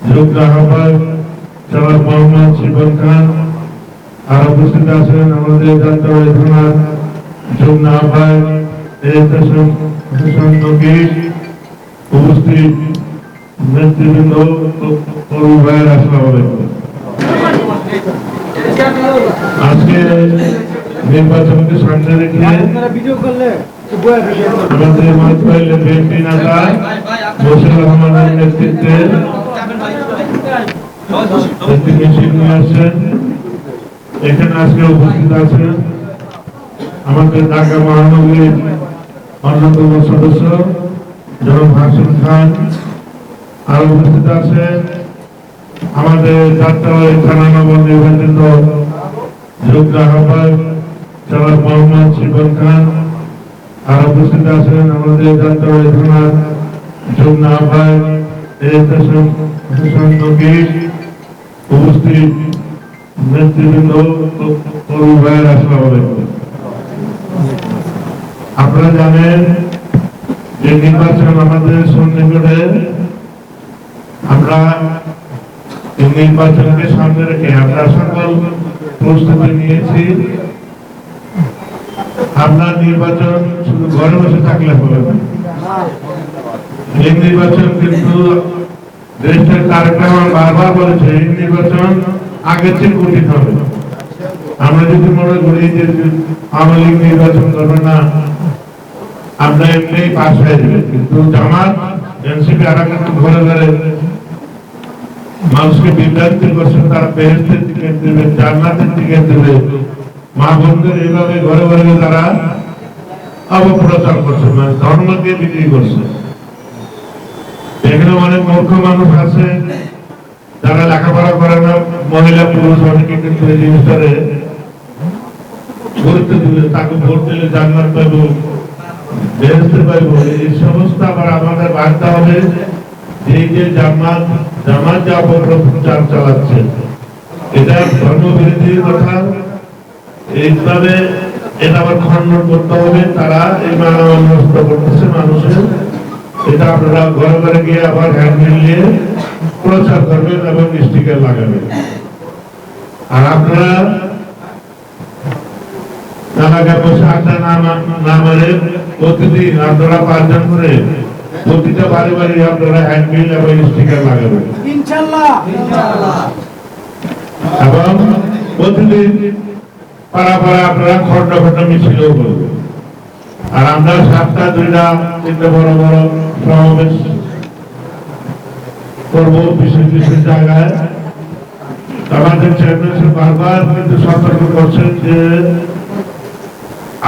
যোগ্য আহ্বায়ক জনাব মোহাম্মদ শিবন খান আর উপস্থিত আছেন আমাদের যাত্রাবাড়ি যুগ্ম নেতৃত্বে এখানে আছেন আমাদের ঢাকা মহানগরীর অন্যতম সদস্য খান। আর উপস্থিত আছেন আমাদের যাত্রাবাড়ি থানা নগর নির্বাচিত যোগ্য আহ্বায়ক জনাব মোহাম্মদ শিবন খান। আর উপস্থিত আছেন আমাদের যাত্রাবাড়ি থানার যুগ্ম আহ্বায়ক উপস্থিত নেতৃবৃন্দ কর্মী ভাইয়ের আসসালামু আলাইকুম আপনারা জানেন যে নির্বাচন আমাদের সন্নিকটে আমরা নির্বাচনকে সামনে রেখে আমরা সকল প্রস্তুতি নিয়েছি। আপনার নির্বাচন শুধু ঘরে বসে থাকলে হবে না। এই নির্বাচন কিন্তু দেশের তারকা বারবার বলেছে এই নির্বাচন আগের চেয়ে কঠিন হবে। আমরা যদি মনে করি যে আওয়ামী লীগ নির্বাচন করবে না, আমরা এমনি পাশ হয়ে যাবে। কিন্তু জামাত, এনসিপি আর কিন্তু ঘরে ঘরে মানুষকে বিভ্রান্তি করছে তারা বেহেস্তের দিকে দেবে, জান্নাতের দিকে দেবে। মা বোনদের এইভাবে ঘরে ঘরে তারা অপপ্রচার করছে মানে ধর্মকে বিক্রি করছে। এখানে অনেক মূর্খ মানুষ আছে, যারা লেখাপড়া করে না, মহিলা পুরুষ অনেকে কিন্তু এই জিনিসটারে গুরুত্ব দিবে, তাকে ভোট দিলে জান্নাত পাইব বেহেস্তে পাইব। এই সমস্ত আবার আমাদের বার্তা হবে এই যে জামাত জামাত যে অপপ্রচার চালাচ্ছে, এটা ধর্মবিরোধী কথা। এইভাবে এটা আবার খণ্ডন করতে হবে, তারা এই মানব করতেছে মানুষের। এটা আপনারা ঘরে ঘরে গিয়ে আবার হ্যান্ডেল নিয়ে প্রচার করবেন এবং স্টিকার লাগাবেন। আর আপনারা টাকা পয়সা আড্ডা না মারে প্রতিদিন আপনারা পাঁচজন করে প্রতিটা বাড়ি বাড়ি আপনারা হ্যান্ডবিল এবং স্টিকার লাগাবেন। এবং প্রতিদিন পাড়া পাড়া আপনারা খন্ড খন্ড মিছিলও করবেন। আর আমরা সাতটা, দুইটা, তিনটা বড় বড় সমাবেশ করব বিশেষ বিশেষ জায়গায়। আমাদের চেয়ারম্যান বারবার কিন্তু সতর্ক করছেন যে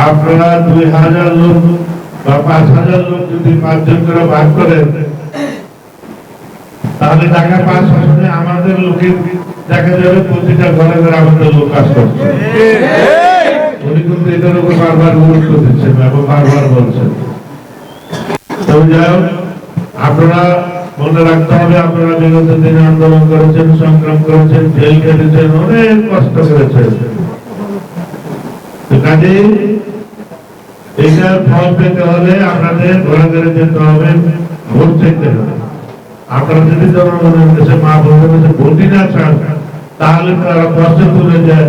আপনারা দুই হাজার লোক বা পাঁচ হাজার লোক যদি পাঁচজন করে ভাগ করেন, তাহলে ঢাকা পাঁচ আসনে আমাদের লোকের দেখা যাবে প্রতিটা ঘরে ঘরে আমাদের লোক কাজ করছে। উনি কিন্তু এটার উপর বারবার গুরুত্ব দিচ্ছেন এবং বারবার বলছেন। তবে যাই হোক, আপনারা মনে রাখতে হবে আপনারা বিগত দিনে আন্দোলন করেছেন সংগ্রাম করেছেন জেল কেটেছেন অনেক কষ্ট করেছেন। তো কাজেই এইটার ফল পেতে হলে আপনাদের ঘরে ঘরে যেতে হবে ভোট চাইতে হবে। আপনারা যদি জনগণের কাছে মা বোনদের কাছে ভোটই না চান তাহলে তারা কষ্ট তুলে যায়।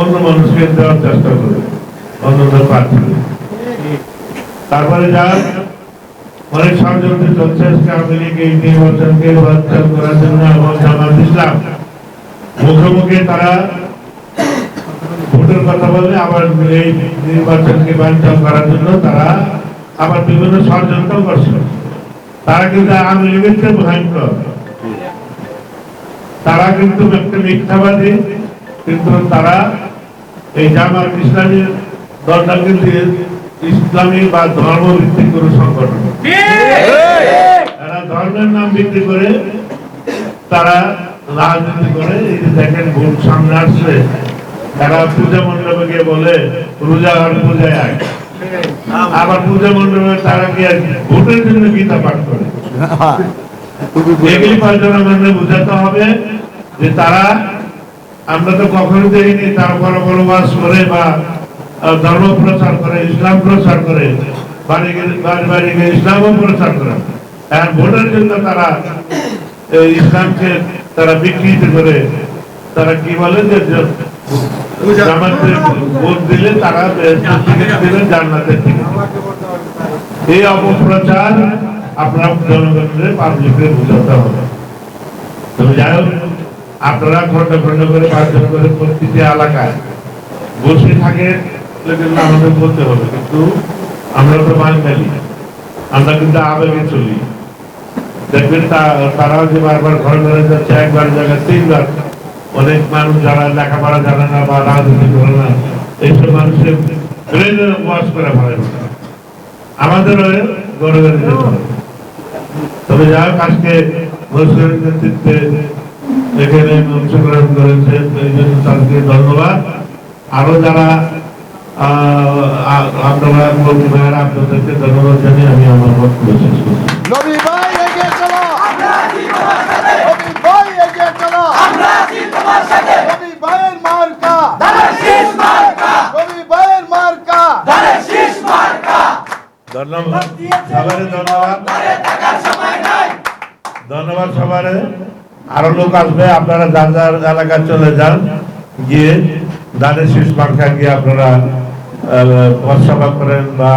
অন্য মানুষকে দেওয়ার চেষ্টা করবে, অন্য প্রার্থী। তারপরে যা অনেক ষড়যন্ত্র চলছে আওয়ামী লীগ এই নির্বাচনকে বাতিল করার জন্য এবং জামাত ইসলাম মুখে মুখে তারা ভোটের কথা বলে আবার এই নির্বাচনকে বাতিল করার জন্য তারা আবার বিভিন্ন ষড়যন্ত্র করছে। তারা কিন্তু আওয়ামী লীগের চেয়ে ভয়ঙ্কর। তারা কিন্তু একটা মিথ্যাবাদী, কিন্তু তারা এই জামাত ইসলামী দলটা কিন্তু ইসলামী বা ধর্ম ভিত্তিক কোনো সংগঠন। তারা ধর্মের নাম বিক্রি করে তারা রাজনীতি করে এই যে দেখেন ভোট সামনে আসছে তারা পূজা মণ্ডপে গিয়ে বলে পূজা আর পূজায় আয় আবার পূজা মণ্ডপে তারা গিয়ে ভোটের জন্য গীতা পাঠ করে। এগুলি পাঁচজনের মধ্যে বোঝাতে হবে যে তারা আমরা তো কখনো দেখিনি তারা বড় বড় করে বা ধর্ম প্রচার করে, ইসলাম প্রচার করে, বাড়ি বাড়ি গিয়ে ইসলামও প্রচার করে। আর ভোটের জন্য তারা ইসলামকে তারা বিকৃত করে, তারা কি বলে যে ভোট দিলে তারা দিলে জান্নাতের এই অপপ্রচার আপনার জনগণের পাবলিকের বুঝাতে হবে। তবে যাই হোক আপনারা খন্ড খন্ড করে পাঁচজন করে প্রতিটি এলাকায় বসে থাকে আমাদের বলতে হবে, কিন্তু আমরা তো বাঙালি, আমরা কিন্তু আবেগে চলি। দেখবেন তারাও যে বারবার ঘরে ঘরে যাচ্ছে, একবার জায়গায়, তিনবার, অনেক মানুষ যারা লেখাপড়া জানে না বা রাজনীতি করে না, এইসব মানুষের ব্রেনের ওয়াশ করে ফেলে। আমাদের গড়ে তবে যাই হোক, আজকে বৈষ্ণবের নেতৃত্বে এখানে অংশগ্রহণ করেছেন এই জন্য তাদেরকে ধন্যবাদ। আরও যারা আহ, আ- আপনারা কর্মী ভাইয়েরা আপনাদেরকে ধন্যবাদ জানিয়ে আমি আমার বক্তব্য শেষ করছি। সবারে ধন্যবাদ। ধন্যবাদ। সবারে আরও লোক আসবে আপনারা যার যার এলাকায় চলে যান গিয়ে দানের শীষ পাখা গিয়ে আপনারা পথসভা করেন বা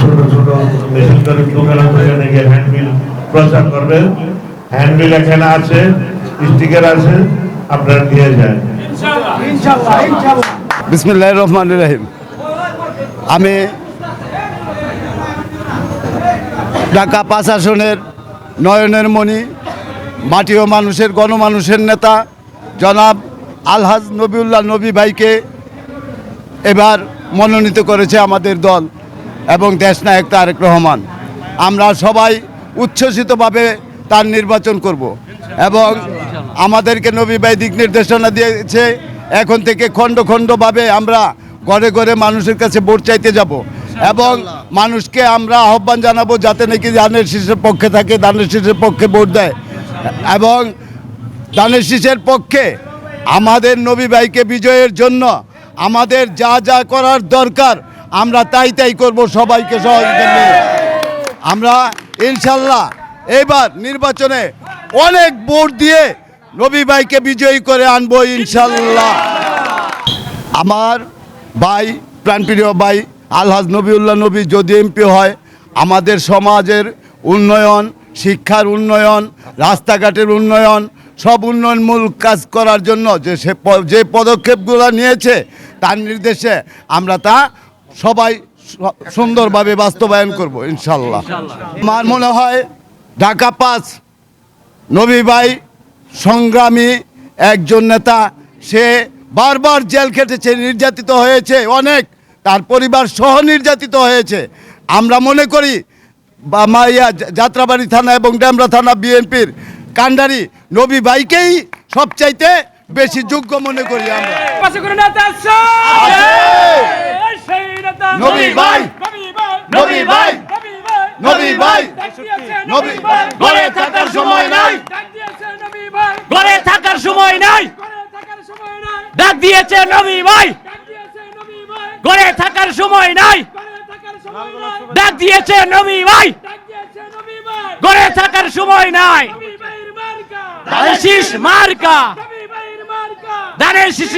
ছোট ছোট মেশিন করে দোকানে দোকানে গিয়ে হ্যান্ডবিল প্রচার করবেন। হ্যান্ডবিল এখানে আছে স্টিকার আছে আপনারা দিয়ে যান। বিসমিল্লাহ রহমান রহিম। আমি ঢাকা পাঁচ আসনের নয়নের মণি মাটি ও মানুষের, গণমানুষের নেতা, জনাব আলহাজ নবিউল্লাহ নবী ভাইকে এবার মনোনীত করেছে আমাদের দল এবং দেশনায়ক তারেক রহমান। আমরা সবাই উচ্ছ্বসিতভাবে তার নির্বাচন করব এবং আমাদেরকে নবী ভাই দিক নির্দেশনা দিয়েছে, এখন থেকে খণ্ড খণ্ডভাবে আমরা ঘরে ঘরে মানুষের কাছে ভোট চাইতে যাব। এবং মানুষকে আমরা আহ্বান জানাব যাতে নাকি ধানের শীষের পক্ষে থাকে ধানের শীষের পক্ষে ভোট দেয়। এবং ধানের শীষের পক্ষে আমাদের নবী ভাইকে বিজয়ের জন্য আমাদের যা যা করার দরকার, আমরা তাই তাই করব, সবাইকে সহযোগিতা নিয়ে। আমরা ইনশাল্লাহ এবার নির্বাচনে অনেক ভোট দিয়ে নবী ভাইকে বিজয়ী করে আনব ইনশাল্লাহ আমার ভাই, প্রাণপ্রিয় ভাই আলহাজ নবীউল্লাহ নবী যদি এমপি হয়, আমাদের সমাজের উন্নয়ন, শিক্ষার উন্নয়ন, রাস্তাঘাটের উন্নয়ন, সব উন্নয়নমূলক কাজ করার জন্য যে সে যে পদক্ষেপগুলো নিয়েছে, তার নির্দেশে আমরা তা সবাই সুন্দরভাবে বাস্তবায়ন করব ইনশাল্লাহ আমার মনে হয় ঢাকা পাস নবী ভাই সংগ্রামী একজন নেতা, সে বারবার জেল খেটেছে, নির্যাতিত হয়েছে অনেক। তার পরিবার সহ নির্যাতিত হয়েছে। আমরা মনে করি বা মাইয়া যাত্রাবাড়ি থানা এবং ডেমরা থানা বিএনপির কান্ডারি নবী ভাইকেই সবচাইতে বেশি যোগ্য মনে করি আমরা। নবী ভাই। নবী ভাই নবী ভাই। নবী ঘরে থাকার সময় নাই। ঘরে থাকার সময় নাই। ডাক দিয়েছে নবী ভাই ডাক দিয়েছে নবী ভাই ঘরে থাকার সময় নাই। ডাক দিয়েছে নবী ভাই। ঘরে থাকার সময় নাই। ধানের শীষ মার্কা। ধানের শীষ